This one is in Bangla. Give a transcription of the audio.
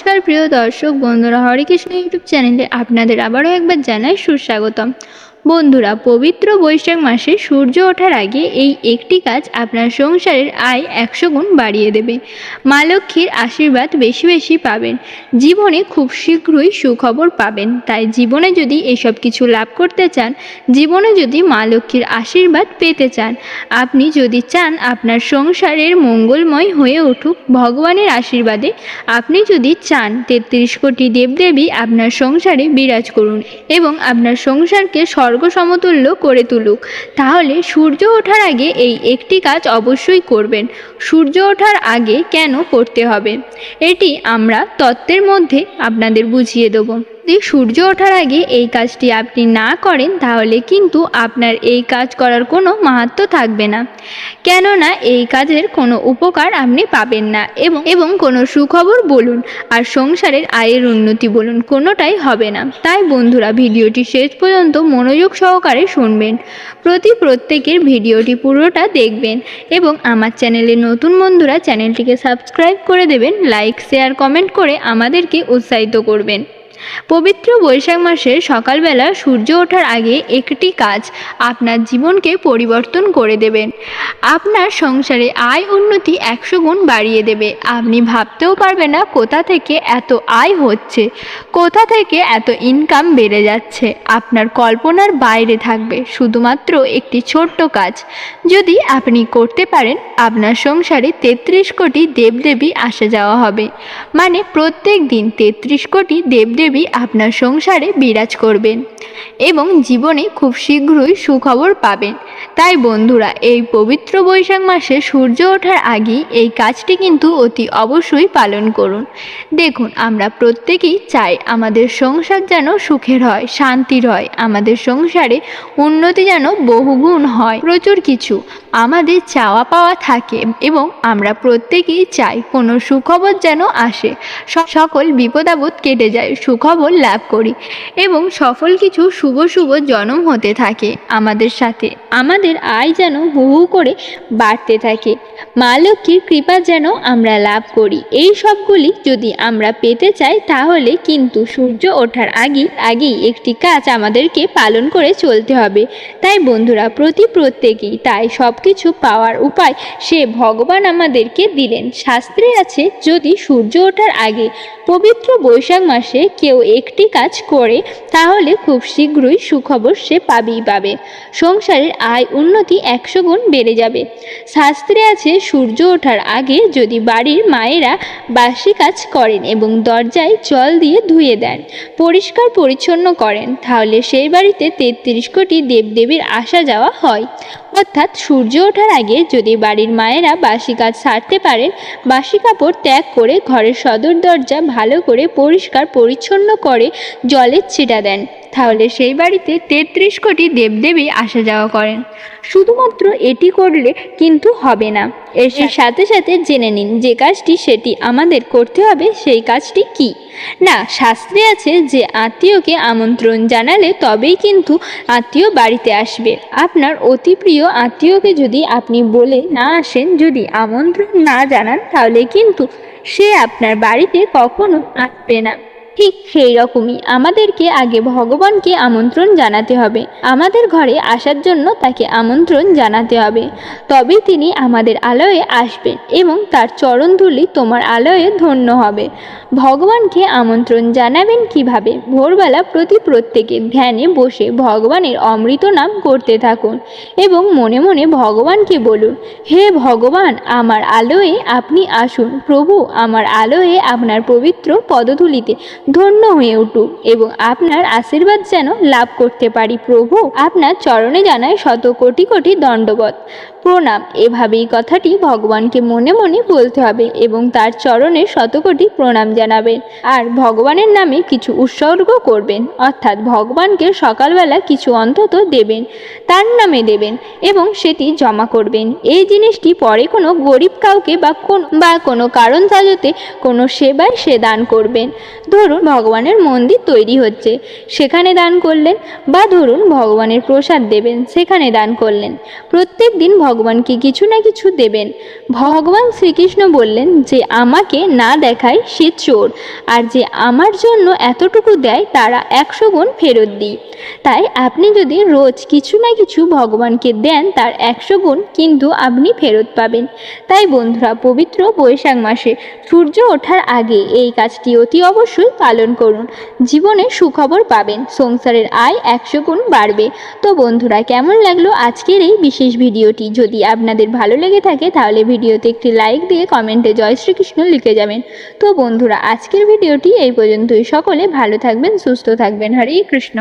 নমস্কার প্রিয় দর্শক বন্ধুরা হরে কৃষ্ণ ইউটিউব চ্যানেলে আপনাদের আবারও একবার জানাই সুস্বাগতম। বন্ধুরা, পবিত্র বৈশাখ মাসে সূর্য ওঠার আগে এই একটি কাজ আপনার সংসারের আয় একশো গুণ বাড়িয়ে দেবে। মা লক্ষ্মীর আশীর্বাদ বেশি বেশি পাবেন। জীবনে খুব শীঘ্রই সুখবর পাবেন। তাই জীবনে যদি এসব কিছু লাভ করতে চান, জীবনে যদি মা লক্ষ্মীর আশীর্বাদ পেতে চান, আপনি যদি চান আপনার সংসারের মঙ্গলময় হয়ে উঠুক, ভগবানের আশীর্বাদে আপনি যদি চান, তেত্রিশ কোটি দেবদেবী আপনার সংসারে বিরাজ করুন এবং আপনার সংসারকে স্বর্গ সমতুল্য করে তুলুক। তাহলে সূর্য ওঠার আগে এই একটি কাজ অবশ্যই করবেন। সূর্য ওঠার আগে কেন করতে হবে? এটি আমরা তত্ত্বের মধ্যে আপনাদের বুঝিয়ে দেবো। যদি সূর্য ওঠার আগে এই কাজটি আপনি না করেন, তাহলে কিন্তু আপনার এই কাজ করার কোনো মাহাত্ম থাকবে না। কেননা এই কাজের কোনো উপকার আপনি পাবেন না এবং এবং কোনো সুখবর বলুন আর সংসারের আয়ের উন্নতি বলুন, কোনোটাই হবে না। তাই বন্ধুরা, ভিডিওটি শেষ পর্যন্ত মনোযোগ সহকারে শুনবেন। প্রতি প্রত্যেকের ভিডিওটি পুরোটা দেখবেন এবং আমার চ্যানেলে নতুন বন্ধুরা, চ্যানেলটিকে সাবস্ক্রাইব করে দেবেন, লাইক, শেয়ার, কমেন্ট করে আমাদেরকে উৎসাহিত করবেন। পবিত্র বৈশাখ মাসের সকালবেলা সূর্য ওঠার আগে একটি কাজ আপনার জীবনকে পরিবর্তন করে দেবেন আপনার সংসারে আয় উন্নতি একশো গুণ বাড়িয়ে দেবে। আপনি ভাবতেও পারবেন না কোথা থেকে এত আয় হচ্ছে, কোথা থেকে এত ইনকাম বেড়ে যাচ্ছে। আপনার কল্পনার বাইরে থাকবে, শুধুমাত্র একটি ছোট্ট কাজ। যদি আপনি করতে পারেন, আপনার সংসারে তেত্রিশ কোটি দেবদেবী আসা যাওয়া হবে। মানে প্রত্যেক দিন তেত্রিশ কোটি দেবদেবী আপনার সংসারে বিরাজ করবেন এবং জীবনে খুব শীঘ্রই সুখবর পাবেন। তাই বন্ধুরা, এই পবিত্র বৈশাখ মাসে সূর্য ওঠার আগেই এই কাজটি কিন্তু অতি অবশ্যই পালন করুন। দেখুন, আমরা প্রত্যেকেই চাই আমাদের সংসার যেন সুখের হয়, শান্তির হয়, আমাদের সংসারে উন্নতি যেন বহুগুণ হয়। প্রচুর কিছু আমাদের চাওয়া পাওয়া থাকে এবং আমরা প্রত্যেকেই চাই কোনো সুখবর যেন আসে। সকল বিপদাবোধ কেটে যায় সুখবর লাভ করি এবং সফল কিছু শুভ শুভ জন্ম হতে থাকে আমাদের সাথে। আমাদের আয় যেন হু হু করে বাড়তে থাকে। মা লক্ষ্মীর কৃপা যেন আমরা লাভ করি। এই সবগুলি যদি আমরা পেতে চাই তাহলে কিন্তু সূর্য ওঠার আগে আগেই একটি কাজ আমাদেরকে পালন করে চলতে হবে। তাই বন্ধুরা, প্রতি প্রত্যেকেই তাই সব কিছু পাওয়ার উপায় সে ভগবান আমাদেরকে দিলেন। শাস্ত্রে আছে, যদি সূর্য ওঠার আগে পবিত্র বৈশাখ মাসে কেউ একটি কাজ করে, তাহলে খুব শীঘ্রই সুখবর সে পাবেই পাবে। সংসারের আয় উন্নতি একশো গুণ বেড়ে যাবে। শাস্ত্রে আছে, সূর্য ওঠার আগে যদি বাড়ির মায়েরা বাসি কাজ করেন এবং দরজায় জল দিয়ে ধুয়ে দেন, পরিষ্কার পরিচ্ছন্ন করেন, তাহলে সেই বাড়িতে তেত্রিশ কোটি দেবদেবীর আসা যাওয়া হয়। অর্থাৎ সূর্য ওঠার আগে যদি বাড়ির মায়েরা বাসি কাজ সারতে পারেন, বাসি কাপড় ত্যাগ করে ঘরের সদর দরজা ভালো করে পরিষ্কার পরিচ্ছন্ন করে জলের ছিটা দেন। তাহলে সেই বাড়িতে তেত্রিশ কোটি দেবদেবী আসা যাওয়া করেন। শুধুমাত্র এটি করলে কিন্তু হবে না। এর সাথে সাথে জেনে নিন যে কাজটি সেটি আমাদের করতে হবে, সেই কাজটি কি? না, শাস্ত্রে আছে যে আত্মীয়কে আমন্ত্রণ জানালে তবেই কিন্তু আত্মীয় বাড়িতে আসবে। আপনার অতি প্রিয় আত্মীয়কে যদি আপনি বলে না আসেন, যদি আমন্ত্রণ না জানান, তাহলে কিন্তু সে আপনার বাড়িতে কখনো আসবে না। ঠিক সেই রকমই আমাদেরকে আগে ভগবানকে আমন্ত্রণ জানাতে হবে। আমাদের ঘরে আসার জন্য তাকে আমন্ত্রণ জানাতে হবে। তবে তিনি আমাদের আলোয়ে আসবেন এবং তার চরণ ধুলি তোমার আলোয়ে ধন্য হবে। ভগবানকে আমন্ত্রণ জানাবেন কীভাবে? ভোরবেলা প্রতি প্রত্যেকে ধ্যানে বসে ভগবানের অমৃত নাম করতে থাকুন এবং মনে মনে ভগবানকে বলুন, হে ভগবান, আমার আলোয়ে আপনি আসুন। প্রভু, আমার আলোয়ে আপনার পবিত্র পদধূলিতে ধন্য হয়ে উঠুক এবং আপনার আশীর্বাদ যেন লাভ করতে পারি। প্রভু, আপনার চরণে জানায় শত কোটি কোটি দণ্ডবত প্রণাম। এভাবেই কথাটি ভগবানকে মনে মনে বলতে হবে এবং তার চরণে শতকোটি প্রণাম জানাবেন। আর ভগবানের নামে কিছু উৎসর্গ করবেন। অর্থাৎ ভগবানকে সকালবেলা কিছু অন্তত দেবেন, তার নামে দেবেন এবং সেটি জমা করবেন। এই জিনিসটি পরে কোনো গরিব কাউকে বা কোন বা কোনো কারণ সাজতে কোনো সেবায় সে দান করবেন। ধরুন ভগবানের মন্দির তৈরি হচ্ছে, সেখানে দান করলেন বা ধরুন ভগবানের প্রসাদ দেবেন, সেখানে দান করলেন। প্রত্যেক দিন ভগবানকে কিছু না কিছু দেবেন। ভগবান শ্রীকৃষ্ণ বললেন যে, আমাকে না দেখায় শীত চোর। আর যে আমার জন্য এতটুকু দেয়, তারা একশো গুণ ফেরত দিই। তাই আপনি যদি রোজ কিছু না কিছু ভগবানকে দেন, তার একশো গুণ কিন্তু আপনি ফেরত পাবেন। তাই বন্ধুরা, পবিত্র বৈশাখ মাসে সূর্য ওঠার আগে এই কাজটি অতি অবশ্যই পালন করুন। জীবনে সুখবর পাবেন, সংসারের আয় একশো গুণ বাড়বে। তো বন্ধুরা, কেমন লাগল আজকের এই বিশেষ ভিডিওটি? যদি আপনাদের ভালো লেগে থাকে, তাহলে ভিডিওতে একটি লাইক দিয়ে কমেন্টে জয় শ্রীকৃষ্ণ লিখে যাবেন। তো বন্ধুরা আজকের ভিডিওটি এই পর্যন্তই। সকলে ভালো থাকবেন সুস্থ থাকবেন। হরে কৃষ্ণ।